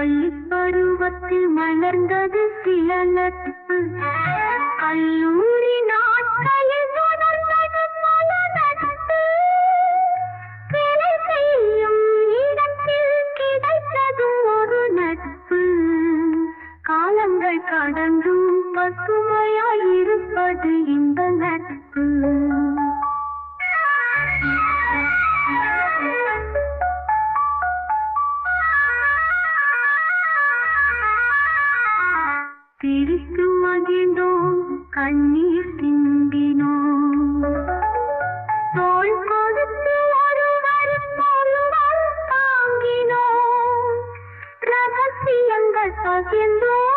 பள்ளி பருவத்தில் மலர்ந்தது சில நட்பு கல்லூரி நாட்களில் தொடர்ந்தது பல நட்பு வேலை செய்யும் இடத்தில் கிடைத்தது ஒரு நட்பு. காலங்கள் கடந்தும் பசுமையாய் இருப்பது இந்த நட்பு. சிரித்து மகிழ்ந்தோம் கண்ணீர் சிந்தினோம் தோல் கொடுத்து ஒருவர் ஒருவர் தாங்கினோம் ரகசியங்கள் பகிர்ந்தோம்